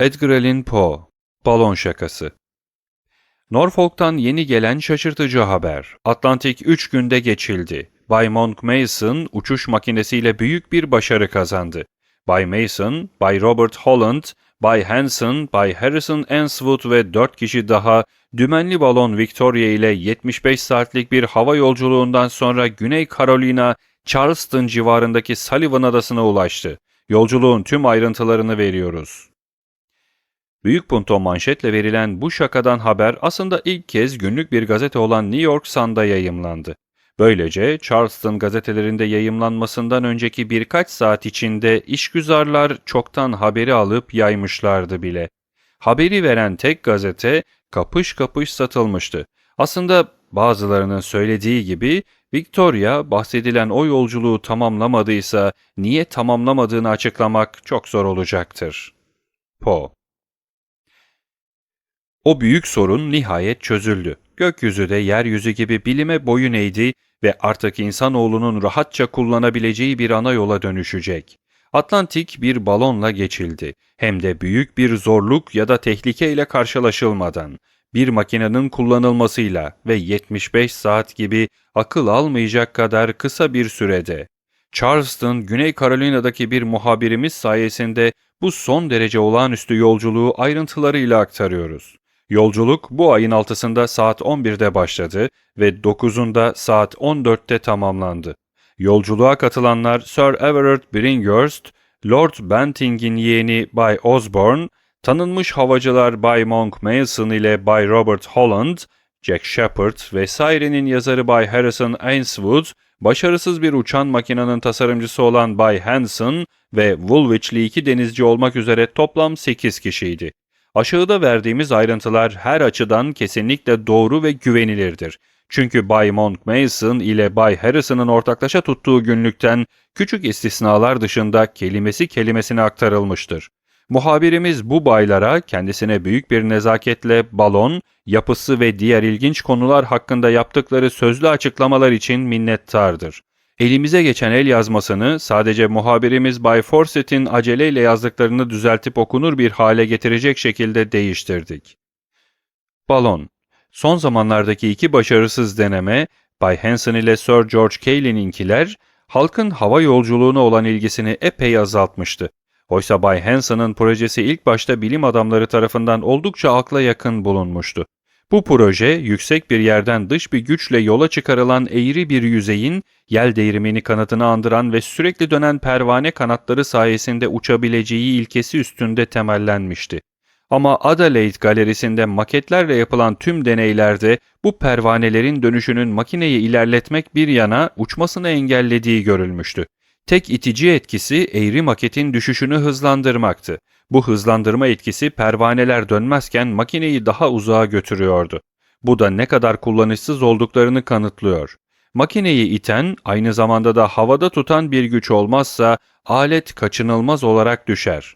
Edgar Allan Poe Balon Şakası Norfolk'tan yeni gelen şaşırtıcı haber. Atlantik 3 günde geçildi. Bay Monk Mason uçuş makinesiyle büyük bir başarı kazandı. Bay Mason, Bay Robert Holland, Bay Hanson, Bay Harrison Ainsworth ve 4 kişi daha dümenli balon Victoria ile 75 saatlik bir hava yolculuğundan sonra Güney Carolina, Charleston civarındaki Sullivan Adası'na ulaştı. Yolculuğun tüm ayrıntılarını veriyoruz. Büyük punto manşetle verilen bu şakadan haber aslında ilk kez günlük bir gazete olan New York Sun'da yayımlandı. Böylece Charleston gazetelerinde yayımlanmasından önceki birkaç saat içinde işgüzarlar çoktan haberi alıp yaymışlardı bile. Haberi veren tek gazete kapış kapış satılmıştı. Aslında bazılarının söylediği gibi Victoria bahsedilen o yolculuğu tamamlamadıysa niye tamamlamadığını açıklamak çok zor olacaktır. Poe O büyük sorun nihayet çözüldü. Gökyüzü de yeryüzü gibi bilime boyun eğdi ve artık insanoğlunun rahatça kullanabileceği bir ana yola dönüşecek. Atlantik bir balonla geçildi. Hem de büyük bir zorluk ya da tehlikeyle karşılaşılmadan bir makinenin kullanılmasıyla ve 75 saat gibi akıl almayacak kadar kısa bir sürede. Charleston, Güney Carolina'daki bir muhabirimiz sayesinde bu son derece olağanüstü yolculuğu ayrıntılarıyla aktarıyoruz. Yolculuk bu ayın 6'sında saat 11'de başladı ve 9'unda saat 14'te tamamlandı. Yolculuğa katılanlar Sir Everard Bringhurst, Lord Banting'in yeğeni Bay Osborne, tanınmış havacılar Bay Monk Mason ile Bay Robert Holland, Jack Shepard vesairenin yazarı Bay Harrison Ainsworth, başarısız bir uçan makinenin tasarımcısı olan Bay Hanson ve Woolwich'li iki denizci olmak üzere toplam 8 kişiydi. Aşağıda verdiğimiz ayrıntılar her açıdan kesinlikle doğru ve güvenilirdir. Çünkü Bay Monk Mason ile Bay Harrison'ın ortaklaşa tuttuğu günlükten küçük istisnalar dışında kelimesi kelimesine aktarılmıştır. Muhabirimiz bu baylara kendisine büyük bir nezaketle balon, yapısı ve diğer ilginç konular hakkında yaptıkları sözlü açıklamalar için minnettardır. Elimize geçen el yazmasını sadece muhabirimiz Bay Fawcett'in aceleyle yazdıklarını düzeltip okunur bir hale getirecek şekilde değiştirdik. Balon Son zamanlardaki iki başarısız deneme, Bay Hanson ile Sir George Cayley'ninkiler, halkın hava yolculuğuna olan ilgisini epey azaltmıştı. Oysa Bay Hanson'ın projesi ilk başta bilim adamları tarafından oldukça akla yakın bulunmuştu. Bu proje yüksek bir yerden dış bir güçle yola çıkarılan eğri bir yüzeyin yel değirmeni kanatını andıran ve sürekli dönen pervane kanatları sayesinde uçabileceği ilkesi üstünde temellenmişti. Ama Adelaide galerisinde maketlerle yapılan tüm deneylerde bu pervanelerin dönüşünün makineyi ilerletmek bir yana uçmasını engellediği görülmüştü. Tek itici etkisi eğri maketin düşüşünü hızlandırmaktı. Bu hızlandırma etkisi pervaneler dönmezken makineyi daha uzağa götürüyordu. Bu da ne kadar kullanışsız olduklarını kanıtlıyor. Makineyi iten, aynı zamanda da havada tutan bir güç olmazsa alet kaçınılmaz olarak düşer.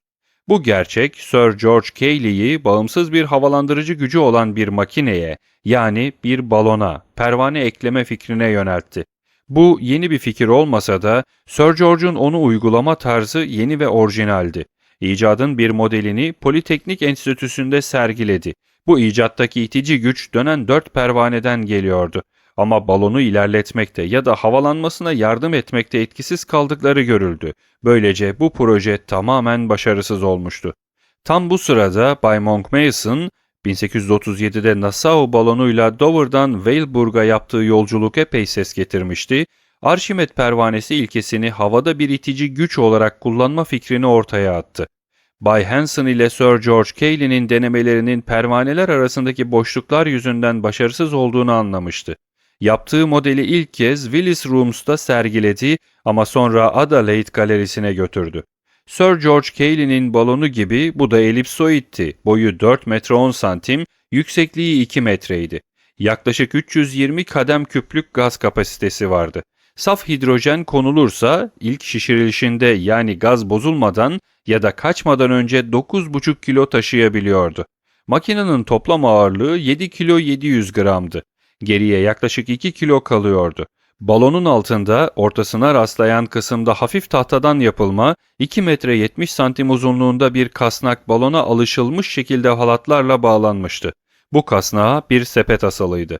Bu gerçek Sir George Cayley'i bağımsız bir havalandırıcı gücü olan bir makineye yani bir balona pervane ekleme fikrine yöneltti. Bu yeni bir fikir olmasa da Sir George'un onu uygulama tarzı yeni ve orijinaldi. İcadın bir modelini Politeknik Enstitüsü'nde sergiledi. Bu icattaki itici güç dönen dört pervaneden geliyordu. Ama balonu ilerletmekte ya da havalanmasına yardım etmekte etkisiz kaldıkları görüldü. Böylece bu proje tamamen başarısız olmuştu. Tam bu sırada Bay Monk Mason, 1837'de Nassau balonuyla Dover'dan Weilburg'a yaptığı yolculuk epey ses getirmişti. Arşimet pervanesi ilkesini havada bir itici güç olarak kullanma fikrini ortaya attı. Bay Hanson ile Sir George Cayley'nin denemelerinin pervaneler arasındaki boşluklar yüzünden başarısız olduğunu anlamıştı. Yaptığı modeli ilk kez Willis Rooms'ta sergiledi ama sonra Adelaide Galerisi'ne götürdü. Sir George Cayley'nin balonu gibi bu da elipsoidti. Boyu 4 metre 10 santim, yüksekliği 2 metreydi. Yaklaşık 320 kadem küplük gaz kapasitesi vardı. Saf hidrojen konulursa ilk şişirilişinde yani gaz bozulmadan ya da kaçmadan önce 9,5 kilo taşıyabiliyordu. Makinenin toplam ağırlığı 7 kilo 700 gramdı. Geriye yaklaşık 2 kilo kalıyordu. Balonun altında ortasına rastlayan kısımda hafif tahtadan yapılma 2 metre 70 santim uzunluğunda bir kasnak balona alışılmış şekilde halatlarla bağlanmıştı. Bu kasnağa bir sepet asılıydı.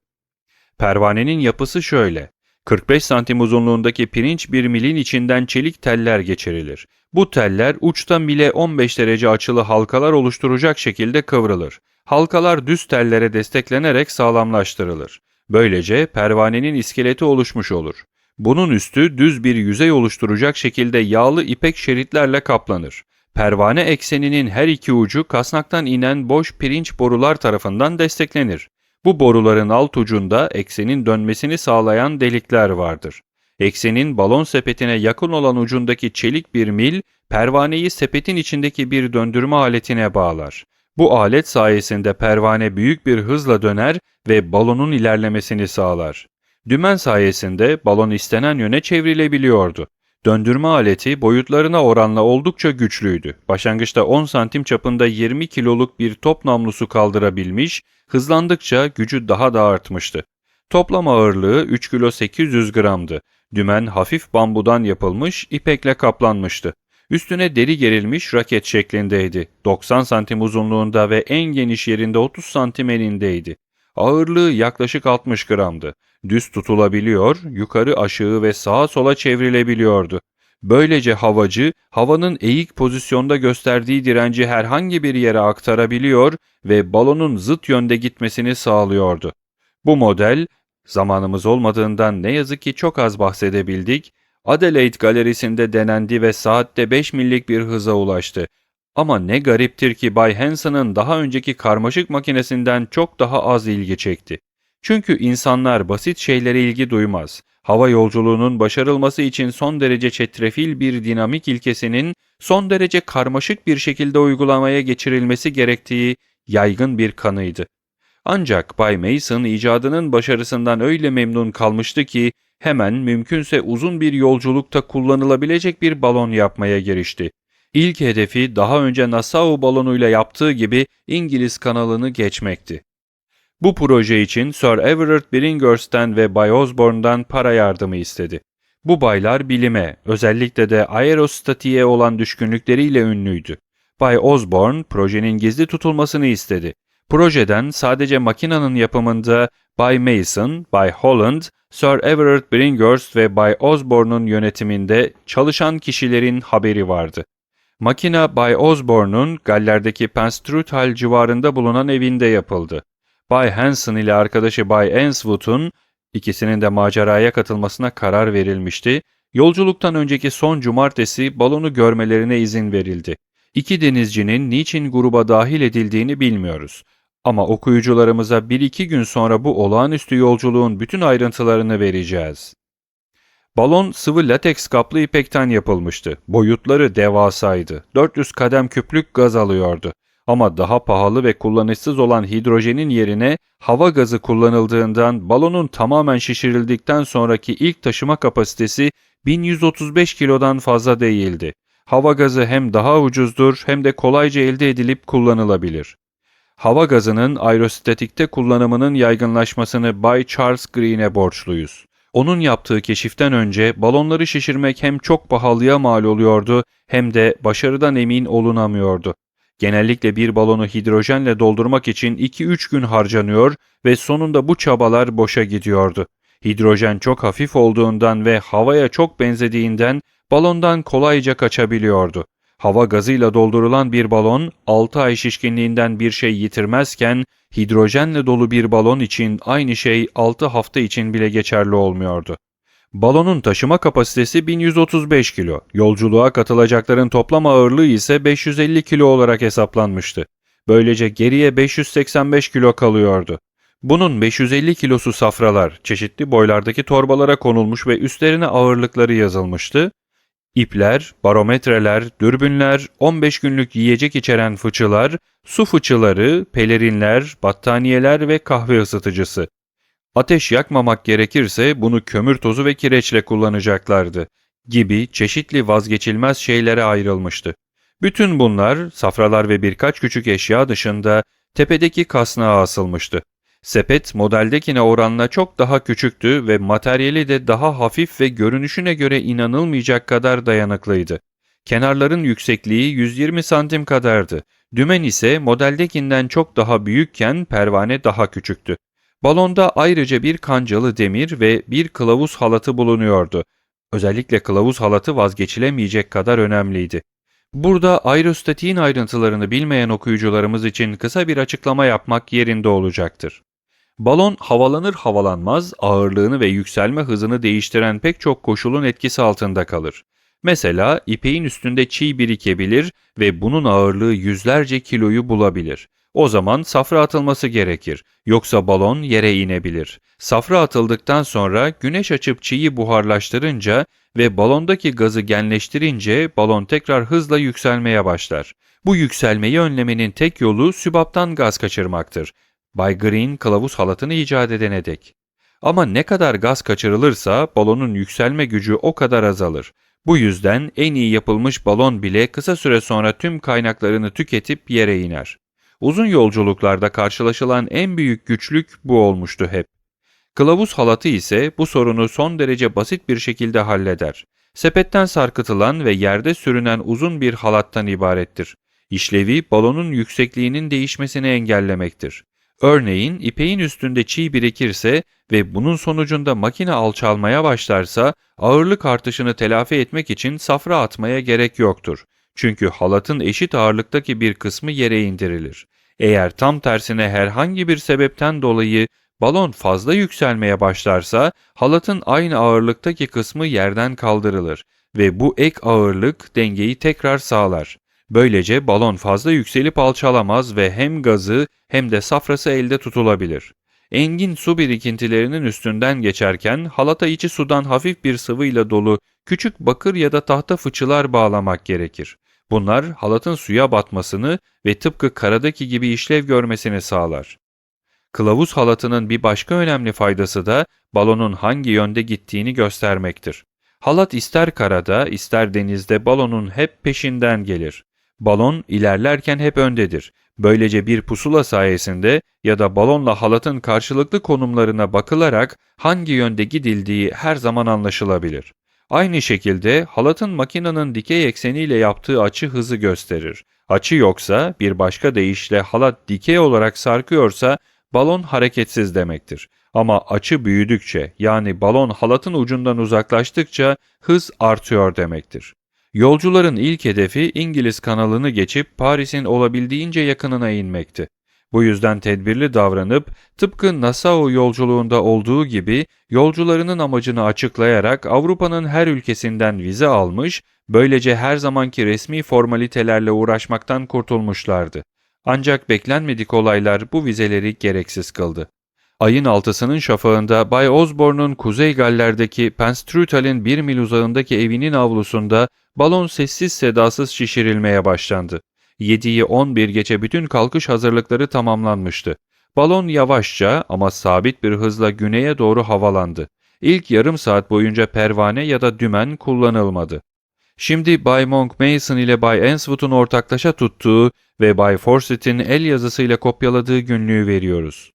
Pervanenin yapısı şöyle. 45 santim uzunluğundaki pirinç bir milin içinden çelik teller geçirilir. Bu teller uçta mile 15 derece açılı halkalar oluşturacak şekilde kıvrılır. Halkalar düz tellere desteklenerek sağlamlaştırılır. Böylece pervanenin iskeleti oluşmuş olur. Bunun üstü düz bir yüzey oluşturacak şekilde yağlı ipek şeritlerle kaplanır. Pervane ekseninin her iki ucu kasnaktan inen boş pirinç borular tarafından desteklenir. Bu boruların alt ucunda eksenin dönmesini sağlayan delikler vardır. Eksenin balon sepetine yakın olan ucundaki çelik bir mil, pervaneyi sepetin içindeki bir döndürme aletine bağlar. Bu alet sayesinde pervane büyük bir hızla döner ve balonun ilerlemesini sağlar. Dümen sayesinde balon istenen yöne çevrilebiliyordu. Döndürme aleti boyutlarına oranla oldukça güçlüydü. Başlangıçta 10 santim çapında 20 kiloluk bir top namlusu kaldırabilmiş, hızlandıkça gücü daha da artmıştı. Toplam ağırlığı 3 kilo 800 gramdı. Dümen hafif bambudan yapılmış, ipekle kaplanmıştı. Üstüne deri gerilmiş raket şeklindeydi. 90 santim uzunluğunda ve en geniş yerinde 30 santim enindeydi. Ağırlığı yaklaşık 60 gramdı. Düz tutulabiliyor, yukarı aşağı ve sağa sola çevrilebiliyordu. Böylece havacı havanın eğik pozisyonda gösterdiği direnci herhangi bir yere aktarabiliyor ve balonun zıt yönde gitmesini sağlıyordu. Bu model zamanımız olmadığından ne yazık ki çok az bahsedebildik. Adelaide galerisinde denendi ve saatte 5 millik bir hıza ulaştı. Ama ne gariptir ki Bay Hanson'ın daha önceki karmaşık makinesinden çok daha az ilgi çekti. Çünkü insanlar basit şeylere ilgi duymaz. Hava yolculuğunun başarılması için son derece çetrefil bir dinamik ilkesinin son derece karmaşık bir şekilde uygulamaya geçirilmesi gerektiği yaygın bir kanıydı. Ancak Bay Mason icadının başarısından öyle memnun kalmıştı ki hemen mümkünse uzun bir yolculukta kullanılabilecek bir balon yapmaya girişti. İlk hedefi daha önce Nassau balonuyla yaptığı gibi İngiliz kanalını geçmekti. Bu proje için Sir Everard Billinghurst'ten ve Bay Osborne'dan para yardımı istedi. Bu baylar bilime, özellikle de aerostatiğe olan düşkünlükleriyle ünlüydü. Bay Osborne projenin gizli tutulmasını istedi. Projeden sadece makinanın yapımında Bay Mason, Bay Holland, Sir Everard Billinghurst ve Bay Osborne'un yönetiminde çalışan kişilerin haberi vardı. Makina Bay Osborne'un Galler'deki Penstruthal civarında bulunan evinde yapıldı. Bay Hanson ile arkadaşı Bay Ainswood'un ikisinin de maceraya katılmasına karar verilmişti. Yolculuktan önceki son cumartesi balonu görmelerine izin verildi. İki denizcinin niçin gruba dahil edildiğini bilmiyoruz. Ama okuyucularımıza bir iki gün sonra bu olağanüstü yolculuğun bütün ayrıntılarını vereceğiz. Balon sıvı lateks kaplı ipekten yapılmıştı. Boyutları devasaydı. 400 kadem küplük gaz alıyordu. Ama daha pahalı ve kullanışsız olan hidrojenin yerine hava gazı kullanıldığından balonun tamamen şişirildikten sonraki ilk taşıma kapasitesi 1135 kilodan fazla değildi. Hava gazı hem daha ucuzdur hem de kolayca elde edilip kullanılabilir. Hava gazının aerostatikte kullanımının yaygınlaşmasını Bay Charles Green'e borçluyuz. Onun yaptığı keşiften önce balonları şişirmek hem çok pahalıya mal oluyordu hem de başarıdan emin olunamıyordu. Genellikle bir balonu hidrojenle doldurmak için 2-3 gün harcanıyor ve sonunda bu çabalar boşa gidiyordu. Hidrojen çok hafif olduğundan ve havaya çok benzediğinden balondan kolayca kaçabiliyordu. Hava gazıyla doldurulan bir balon 6 ay şişkinliğinden bir şey yitirmezken hidrojenle dolu bir balon için aynı şey 6 hafta için bile geçerli olmuyordu. Balonun taşıma kapasitesi 1135 kilo, yolculuğa katılacakların toplam ağırlığı ise 550 kilo olarak hesaplanmıştı. Böylece geriye 585 kilo kalıyordu. Bunun 550 kilosu safralar, çeşitli boylardaki torbalara konulmuş ve üstlerine ağırlıkları yazılmıştı. İpler, barometreler, dürbünler, 15 günlük yiyecek içeren fıçılar, su fıçıları, pelerinler, battaniyeler ve kahve ısıtıcısı. Ateş yakmamak gerekirse bunu kömür tozu ve kireçle kullanacaklardı gibi çeşitli vazgeçilmez şeylere ayrılmıştı. Bütün bunlar safralar ve birkaç küçük eşya dışında tepedeki kasnağa asılmıştı. Sepet modeldekine oranla çok daha küçüktü ve materyali de daha hafif ve görünüşüne göre inanılmayacak kadar dayanıklıydı. Kenarların yüksekliği 120 santim kadardı. Dümen ise modeldekinden çok daha büyükken pervane daha küçüktü. Balonda ayrıca bir kancalı demir ve bir kılavuz halatı bulunuyordu. Özellikle kılavuz halatı vazgeçilemeyecek kadar önemliydi. Burada aerostatiğin ayrıntılarını bilmeyen okuyucularımız için kısa bir açıklama yapmak yerinde olacaktır. Balon havalanır havalanmaz ağırlığını ve yükselme hızını değiştiren pek çok koşulun etkisi altında kalır. Mesela ipeğin üstünde çiğ birikebilir ve bunun ağırlığı yüzlerce kiloyu bulabilir. O zaman safra atılması gerekir. Yoksa balon yere inebilir. Safra atıldıktan sonra güneş açıp çiği buharlaştırınca ve balondaki gazı genleştirince balon tekrar hızla yükselmeye başlar. Bu yükselmeyi önlemenin tek yolu sübaptan gaz kaçırmaktır. Bay Green kılavuz halatını icat edene dek. Ama ne kadar gaz kaçırılırsa balonun yükselme gücü o kadar azalır. Bu yüzden en iyi yapılmış balon bile kısa süre sonra tüm kaynaklarını tüketip yere iner. Uzun yolculuklarda karşılaşılan en büyük güçlük bu olmuştu hep. Kılavuz halatı ise bu sorunu son derece basit bir şekilde halleder. Sepetten sarkıtılan ve yerde sürünen uzun bir halattan ibarettir. İşlevi balonun yüksekliğinin değişmesini engellemektir. Örneğin ipeğin üstünde çiğ birikirse ve bunun sonucunda makine alçalmaya başlarsa ağırlık artışını telafi etmek için safra atmaya gerek yoktur. Çünkü halatın eşit ağırlıktaki bir kısmı yere indirilir. Eğer tam tersine herhangi bir sebepten dolayı balon fazla yükselmeye başlarsa halatın aynı ağırlıktaki kısmı yerden kaldırılır ve bu ek ağırlık dengeyi tekrar sağlar. Böylece balon fazla yükselip alçalamaz ve hem gazı hem de safrası elde tutulabilir. Engin su birikintilerinin üstünden geçerken halata içi sudan hafif bir sıvıyla dolu küçük bakır ya da tahta fıçılar bağlamak gerekir. Bunlar halatın suya batmasını ve tıpkı karadaki gibi işlev görmesini sağlar. Kılavuz halatının bir başka önemli faydası da balonun hangi yönde gittiğini göstermektir. Halat ister karada ister denizde balonun hep peşinden gelir. Balon ilerlerken hep öndedir. Böylece bir pusula sayesinde ya da balonla halatın karşılıklı konumlarına bakılarak hangi yönde gidildiği her zaman anlaşılabilir. Aynı şekilde halatın makinenin dikey ekseniyle yaptığı açı hızı gösterir. Açı yoksa bir başka deyişle halat dikey olarak sarkıyorsa balon hareketsiz demektir. Ama açı büyüdükçe yani balon halatın ucundan uzaklaştıkça hız artıyor demektir. Yolcuların ilk hedefi İngiliz kanalını geçip Paris'in olabildiğince yakınına inmekti. Bu yüzden tedbirli davranıp tıpkı Nassau yolculuğunda olduğu gibi yolcularının amacını açıklayarak Avrupa'nın her ülkesinden vize almış, böylece her zamanki resmi formalitelerle uğraşmaktan kurtulmuşlardı. Ancak beklenmedik olaylar bu vizeleri gereksiz kıldı. Ayın altısının şafağında Bay Osborne'un Kuzey Galler'deki Penstrutal'in bir mil uzağındaki evinin avlusunda balon sessiz sedasız şişirilmeye başlandı. 7'yi 11 geçe bütün kalkış hazırlıkları tamamlanmıştı. Balon yavaşça ama sabit bir hızla güneye doğru havalandı. İlk yarım saat boyunca pervane ya da dümen kullanılmadı. Şimdi Bay Monk Mason ile Bay Answood'un ortaklaşa tuttuğu ve Bay Fawcett'in el yazısıyla kopyaladığı günlüğü veriyoruz.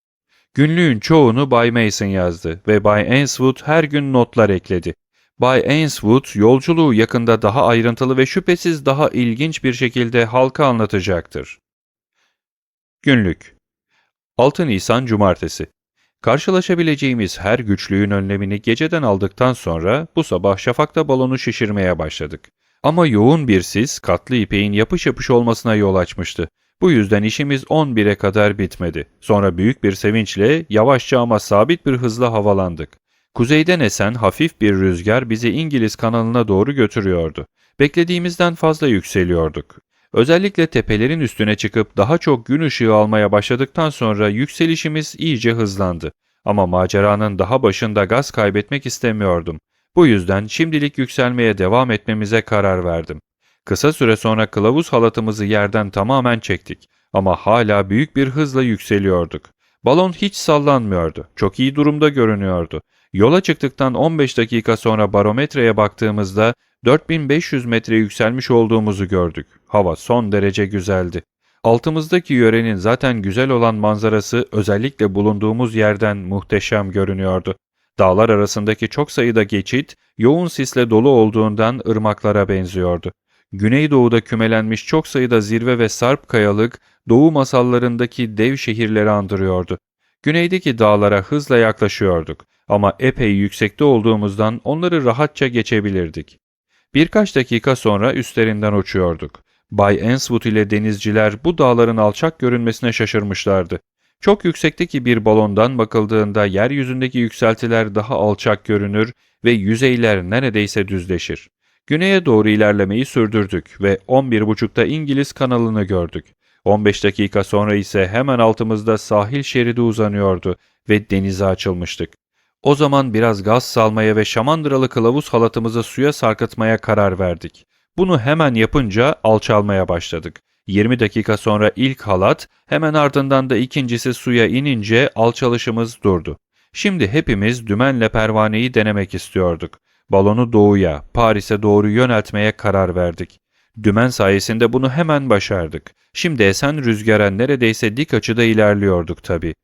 Günlüğün çoğunu Bay Mason yazdı ve Bay Answood her gün notlar ekledi. Bay Ainswood yolculuğu yakında daha ayrıntılı ve şüphesiz daha ilginç bir şekilde halka anlatacaktır. Günlük 6 Nisan Cumartesi Karşılaşabileceğimiz her güçlüğün önlemini geceden aldıktan sonra bu sabah şafakta balonu şişirmeye başladık. Ama yoğun bir sis katlı ipeğin yapış yapış olmasına yol açmıştı. Bu yüzden işimiz 11'e kadar bitmedi. Sonra büyük bir sevinçle yavaşça ama sabit bir hızla havalandık. Kuzeyden esen hafif bir rüzgar bizi İngiliz kanalına doğru götürüyordu. Beklediğimizden fazla yükseliyorduk. Özellikle tepelerin üstüne çıkıp daha çok gün ışığı almaya başladıktan sonra yükselişimiz iyice hızlandı. Ama maceranın daha başında gaz kaybetmek istemiyordum. Bu yüzden şimdilik yükselmeye devam etmemize karar verdim. Kısa süre sonra kılavuz halatımızı yerden tamamen çektik ama hala büyük bir hızla yükseliyorduk. Balon hiç sallanmıyordu. Çok iyi durumda görünüyordu. Yola çıktıktan 15 dakika sonra barometreye baktığımızda 4500 metre yükselmiş olduğumuzu gördük. Hava son derece güzeldi. Altımızdaki yörenin zaten güzel olan manzarası özellikle bulunduğumuz yerden muhteşem görünüyordu. Dağlar arasındaki çok sayıda geçit, yoğun sisle dolu olduğundan ırmaklara benziyordu. Güneydoğuda kümelenmiş çok sayıda zirve ve sarp kayalık, doğu masallarındaki dev şehirleri andırıyordu. Güneydeki dağlara hızla yaklaşıyorduk ama epey yüksekte olduğumuzdan onları rahatça geçebilirdik. Birkaç dakika sonra üstlerinden uçuyorduk. Bay Enswood ile denizciler bu dağların alçak görünmesine şaşırmışlardı. Çok yüksekteki bir balondan bakıldığında yeryüzündeki yükseltiler daha alçak görünür ve yüzeyler neredeyse düzleşir. Güneye doğru ilerlemeyi sürdürdük ve 11.30'da İngiliz kanalını gördük. 15 dakika sonra ise hemen altımızda sahil şeridi uzanıyordu ve denize açılmıştık. O zaman biraz gaz salmaya ve şamandıralı kılavuz halatımızı suya sarkıtmaya karar verdik. Bunu hemen yapınca alçalmaya başladık. 20 dakika sonra ilk halat, hemen ardından da ikincisi suya inince alçalışımız durdu. Şimdi hepimiz dümenle pervaneyi denemek istiyorduk. Balonu doğuya, Paris'e doğru yöneltmeye karar verdik. Dümen sayesinde bunu hemen başardık. Şimdi esen rüzgara neredeyse dik açıda ilerliyorduk tabii.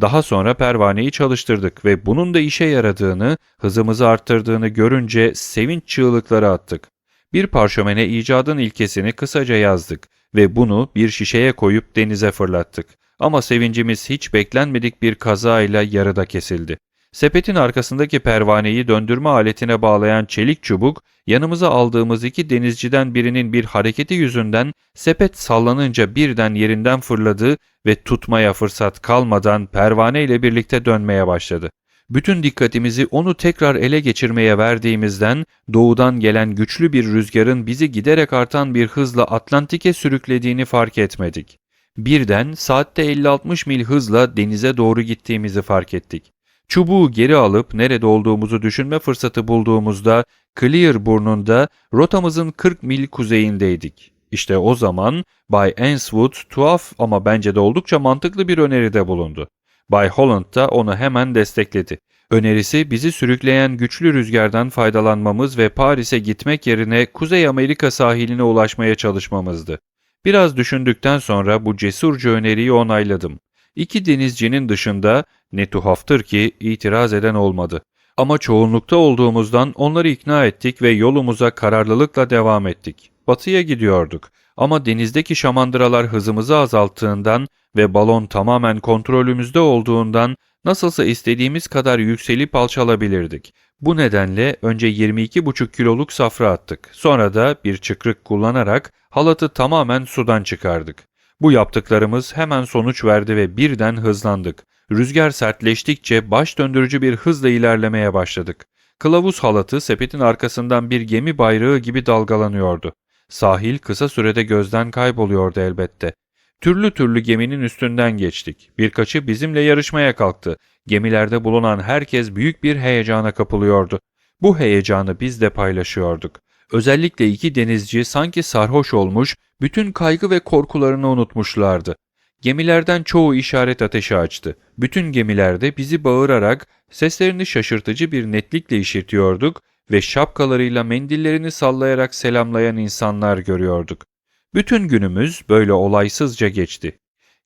Daha sonra pervaneyi çalıştırdık ve bunun da işe yaradığını, hızımızı arttırdığını görünce sevinç çığlıkları attık. Bir parşömene icadın ilkesini kısaca yazdık ve bunu bir şişeye koyup denize fırlattık. Ama sevincimiz hiç beklenmedik bir kazayla yarıda kesildi. Sepetin arkasındaki pervaneyi döndürme aletine bağlayan çelik çubuk, yanımıza aldığımız iki denizciden birinin bir hareketi yüzünden sepet sallanınca birden yerinden fırladı ve tutmaya fırsat kalmadan pervane ile birlikte dönmeye başladı. Bütün dikkatimizi onu tekrar ele geçirmeye verdiğimizden doğudan gelen güçlü bir rüzgarın bizi giderek artan bir hızla Atlantik'e sürüklediğini fark etmedik. Birden saatte 50-60 mil hızla denize doğru gittiğimizi fark ettik. Çubuğu geri alıp nerede olduğumuzu düşünme fırsatı bulduğumuzda Clear burnunda rotamızın 40 mil kuzeyindeydik. İşte o zaman Bay Ainswood tuhaf ama bence de oldukça mantıklı bir öneride bulundu. Bay Holland da onu hemen destekledi. Önerisi bizi sürükleyen güçlü rüzgardan faydalanmamız ve Paris'e gitmek yerine Kuzey Amerika sahiline ulaşmaya çalışmamızdı. Biraz düşündükten sonra bu cesurca öneriyi onayladım. İki denizcinin dışında ne tuhaftır ki itiraz eden olmadı. Ama çoğunlukta olduğumuzdan onları ikna ettik ve yolumuza kararlılıkla devam ettik. Batıya gidiyorduk ama denizdeki şamandıralar hızımızı azalttığından ve balon tamamen kontrolümüzde olduğundan nasılsa istediğimiz kadar yükselip alçalabilirdik. Bu nedenle önce 22,5 kiloluk safra attık. Sonra da bir çıkrık kullanarak halatı tamamen sudan çıkardık. Bu yaptıklarımız hemen sonuç verdi ve birden hızlandık. Rüzgar sertleştikçe baş döndürücü bir hızla ilerlemeye başladık. Kılavuz halatı sepetin arkasından bir gemi bayrağı gibi dalgalanıyordu. Sahil kısa sürede gözden kayboluyordu elbette. Türlü türlü geminin üstünden geçtik. Birkaçı bizimle yarışmaya kalktı. Gemilerde bulunan herkes büyük bir heyecana kapılıyordu. Bu heyecanı biz de paylaşıyorduk. Özellikle iki denizci sanki sarhoş olmuş, bütün kaygı ve korkularını unutmuşlardı. Gemilerden çoğu işaret ateşi açtı. Bütün gemilerde bizi bağırarak, seslerini şaşırtıcı bir netlikle işitiyorduk ve şapkalarıyla mendillerini sallayarak selamlayan insanlar görüyorduk. Bütün günümüz böyle olaysızca geçti.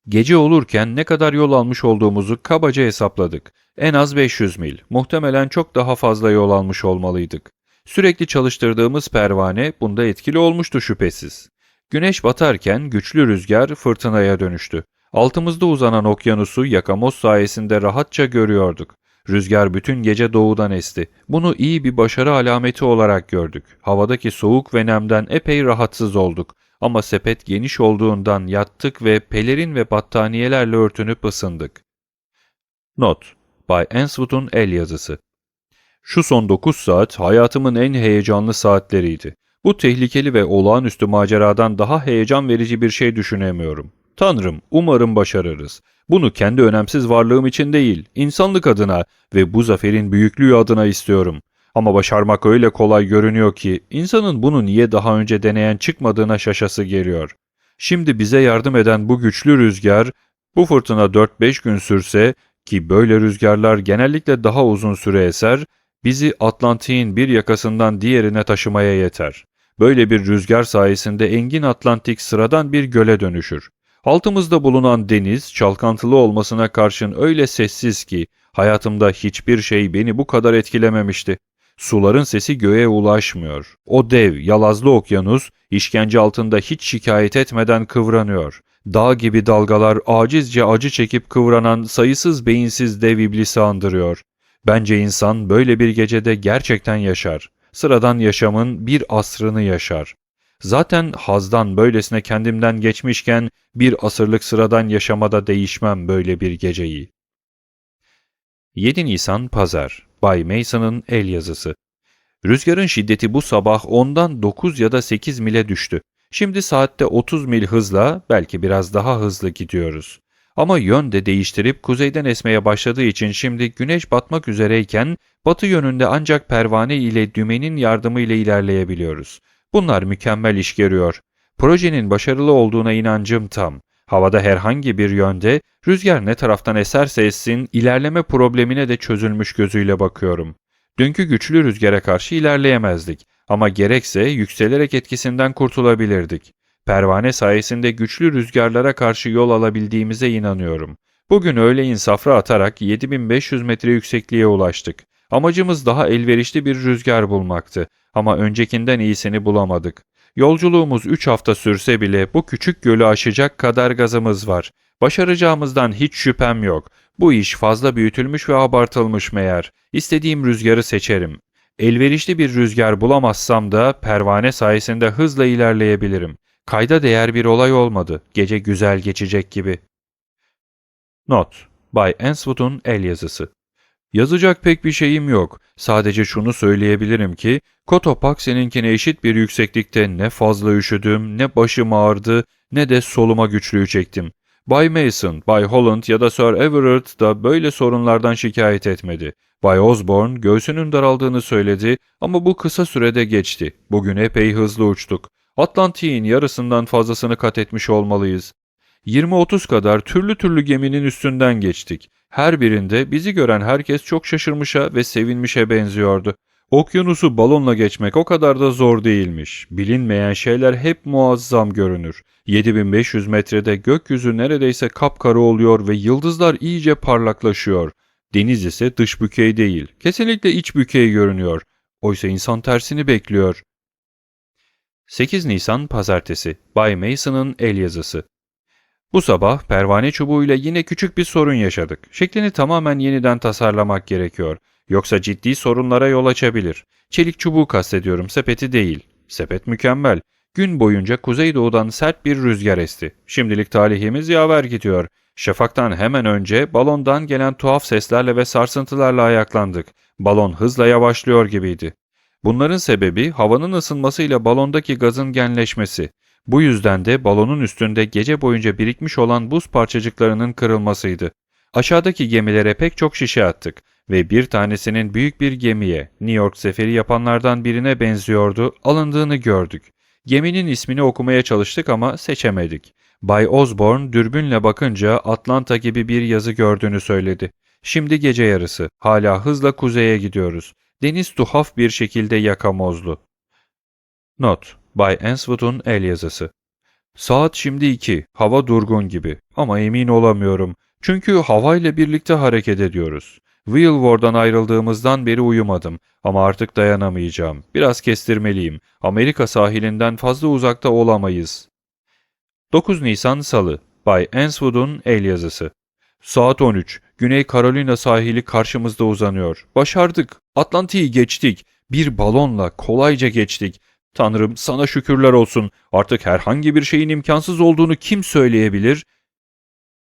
Gece olurken ne kadar yol almış olduğumuzu kabaca hesapladık. En az 500 mil, muhtemelen çok daha fazla yol almış olmalıydık. Sürekli çalıştırdığımız pervane bunda etkili olmuştu şüphesiz. Güneş batarken güçlü rüzgar fırtınaya dönüştü. Altımızda uzanan okyanusu yakamoz sayesinde rahatça görüyorduk. Rüzgar bütün gece doğudan esti. Bunu iyi bir başarı alameti olarak gördük. Havadaki soğuk ve nemden epey rahatsız olduk. Ama sepet geniş olduğundan yattık ve pelerin ve battaniyelerle örtünüp ısındık. Not Bay Enswood'un el yazısı Şu son 9 saat hayatımın en heyecanlı saatleriydi. Bu tehlikeli ve olağanüstü maceradan daha heyecan verici bir şey düşünemiyorum. Tanrım, umarım başarırız. Bunu kendi önemsiz varlığım için değil, insanlık adına ve bu zaferin büyüklüğü adına istiyorum. Ama başarmak öyle kolay görünüyor ki insanın bunu niye daha önce deneyen çıkmadığına şaşası geliyor. Şimdi bize yardım eden bu güçlü rüzgar, bu fırtına 4-5 gün sürse ki böyle rüzgarlar genellikle daha uzun süre eser, bizi Atlantik'in bir yakasından diğerine taşımaya yeter. Böyle bir rüzgar sayesinde engin Atlantik sıradan bir göle dönüşür. Altımızda bulunan deniz çalkantılı olmasına karşın öyle sessiz ki hayatımda hiçbir şey beni bu kadar etkilememişti. Suların sesi göğe ulaşmıyor. O dev, yalazlı okyanus işkence altında hiç şikayet etmeden kıvranıyor. Dağ gibi dalgalar acizce acı çekip kıvranan sayısız beyinsiz dev iblisi andırıyor. Bence insan böyle bir gecede gerçekten yaşar. Sıradan yaşamın bir asrını yaşar. Zaten hazdan böylesine kendimden geçmişken bir asırlık sıradan yaşamada değişmem böyle bir geceyi. 7 Nisan Pazar Bay Mason'ın el yazısı Rüzgarın şiddeti bu sabah ondan 9 ya da 8 mile düştü. Şimdi saatte 30 mil hızla belki biraz daha hızlı gidiyoruz. Ama yön de değiştirip kuzeyden esmeye başladığı için şimdi güneş batmak üzereyken batı yönünde ancak pervane ile dümenin yardımıyla ilerleyebiliyoruz. Bunlar mükemmel iş görüyor. Projenin başarılı olduğuna inancım tam. Havada herhangi bir yönde rüzgar ne taraftan eserse essin ilerleme problemine de çözülmüş gözüyle bakıyorum. Dünkü güçlü rüzgara karşı ilerleyemezdik ama gerekse yükselerek etkisinden kurtulabilirdik. Pervane sayesinde güçlü rüzgarlara karşı yol alabildiğimize inanıyorum. Bugün öğleyin safra atarak 7500 metre yüksekliğe ulaştık. Amacımız daha elverişli bir rüzgar bulmaktı ama öncekinden iyisini bulamadık. Yolculuğumuz 3 hafta sürse bile bu küçük gölü aşacak kadar gazımız var. Başaracağımızdan hiç şüphem yok. Bu iş fazla büyütülmüş ve abartılmış meğer. İstediğim rüzgarı seçerim. Elverişli bir rüzgar bulamazsam da pervane sayesinde hızla ilerleyebilirim. Kayda değer bir olay olmadı. Gece güzel geçecek gibi. Not Bay Enswood'un el yazısı Yazacak pek bir şeyim yok. Sadece şunu söyleyebilirim ki, Kotopak seninkine eşit bir yükseklikte ne fazla üşüdüm, ne başım ağrıdı, ne de soluma güçlüğü çektim. Bay Mason, Bay Holland ya da Sir Everard da böyle sorunlardan şikayet etmedi. Bay Osborne göğsünün daraldığını söyledi ama bu kısa sürede geçti. Bugün epey hızlı uçtuk. Atlantik'in yarısından fazlasını kat etmiş olmalıyız. 20-30 kadar türlü türlü geminin üstünden geçtik. Her birinde bizi gören herkes çok şaşırmışa ve sevinmişe benziyordu. Okyanusu balonla geçmek o kadar da zor değilmiş. Bilinmeyen şeyler hep muazzam görünür. 7500 metrede gökyüzü neredeyse kapkara oluyor ve yıldızlar iyice parlaklaşıyor. Deniz ise dış bükey değil, kesinlikle iç bükey görünüyor. Oysa insan tersini bekliyor. 8 Nisan Pazartesi Bay Mason'ın el yazısı bu sabah pervane çubuğuyla yine küçük bir sorun yaşadık. Şeklini tamamen yeniden tasarlamak gerekiyor. Yoksa ciddi sorunlara yol açabilir. Çelik çubuğu kastediyorum, sepeti değil. Sepet mükemmel. Gün boyunca kuzeydoğudan sert bir rüzgar esti. Şimdilik talihimiz yaver gidiyor. Şafaktan hemen önce balondan gelen tuhaf seslerle ve sarsıntılarla ayaklandık. Balon hızla yavaşlıyor gibiydi. Bunların sebebi havanın ısınmasıyla balondaki gazın genleşmesi. Bu yüzden de balonun üstünde gece boyunca birikmiş olan buz parçacıklarının kırılmasıydı. Aşağıdaki gemilere pek çok şişe attık ve bir tanesinin büyük bir gemiye, New York seferi yapanlardan birine benziyordu, alındığını gördük. Geminin ismini okumaya çalıştık ama seçemedik. Bay Osborne dürbünle bakınca Atlanta gibi bir yazı gördüğünü söyledi. Şimdi gece yarısı, hala hızla kuzeye gidiyoruz. Deniz tuhaf bir şekilde yakamozlu. Not Bay Enswood'un el yazısı. Saat şimdi iki, hava durgun gibi ama emin olamıyorum. Çünkü havayla birlikte hareket ediyoruz. Wheelwar'dan ayrıldığımızdan beri uyumadım ama artık dayanamayacağım. Biraz kestirmeliyim. Amerika sahilinden fazla uzakta olamayız. 9 Nisan Salı Bay Enswood'un el yazısı. Saat 13. Güney Carolina sahili karşımızda uzanıyor. Başardık. Atlantik'i geçtik. Bir balonla kolayca geçtik. Tanrım sana şükürler olsun. Artık herhangi bir şeyin imkansız olduğunu kim söyleyebilir?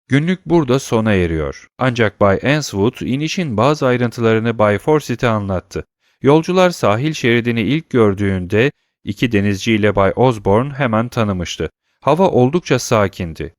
Günlük burada sona eriyor. Ancak Bay Answood inişin bazı ayrıntılarını Bay Forsyth'e anlattı. Yolcular sahil şeridini ilk gördüğünde iki denizci ile Bay Osborne hemen tanımıştı. Hava oldukça sakindi.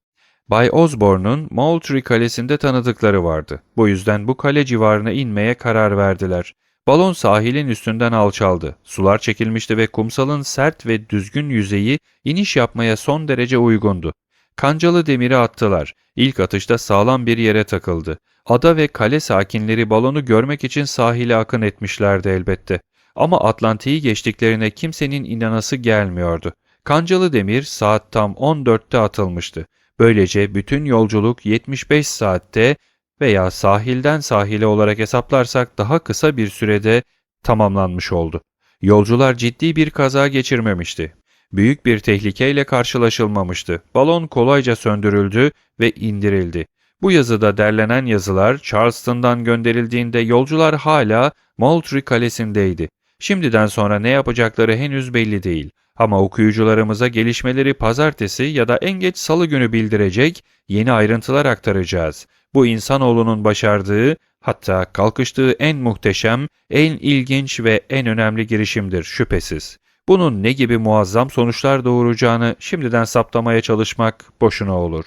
Bay Osborne'un Moultrie Kalesi'nde tanıdıkları vardı. Bu yüzden bu kale civarına inmeye karar verdiler. Balon sahilin üstünden alçaldı. Sular çekilmişti ve kumsalın sert ve düzgün yüzeyi iniş yapmaya son derece uygundu. Kancalı demiri attılar. İlk atışta sağlam bir yere takıldı. Ada ve kale sakinleri balonu görmek için sahile akın etmişlerdi elbette. Ama Atlantik'i geçtiklerine kimsenin inanası gelmiyordu. Kancalı demir saat tam 14'te atılmıştı. Böylece bütün yolculuk 75 saatte veya sahilden sahile olarak hesaplarsak daha kısa bir sürede tamamlanmış oldu. Yolcular ciddi bir kaza geçirmemişti. Büyük bir tehlikeyle karşılaşılmamıştı. Balon kolayca söndürüldü ve indirildi. Bu yazıda derlenen yazılar Charleston'dan gönderildiğinde yolcular hala Moultrie Kalesi'ndeydi. Şimdiden sonra ne yapacakları henüz belli değil. Ama okuyucularımıza gelişmeleri pazartesi ya da en geç salı günü bildirecek yeni ayrıntılar aktaracağız. Bu insanoğlunun başardığı, hatta kalkıştığı en muhteşem, en ilginç ve en önemli girişimdir şüphesiz. Bunun ne gibi muazzam sonuçlar doğuracağını şimdiden saptamaya çalışmak boşuna olur.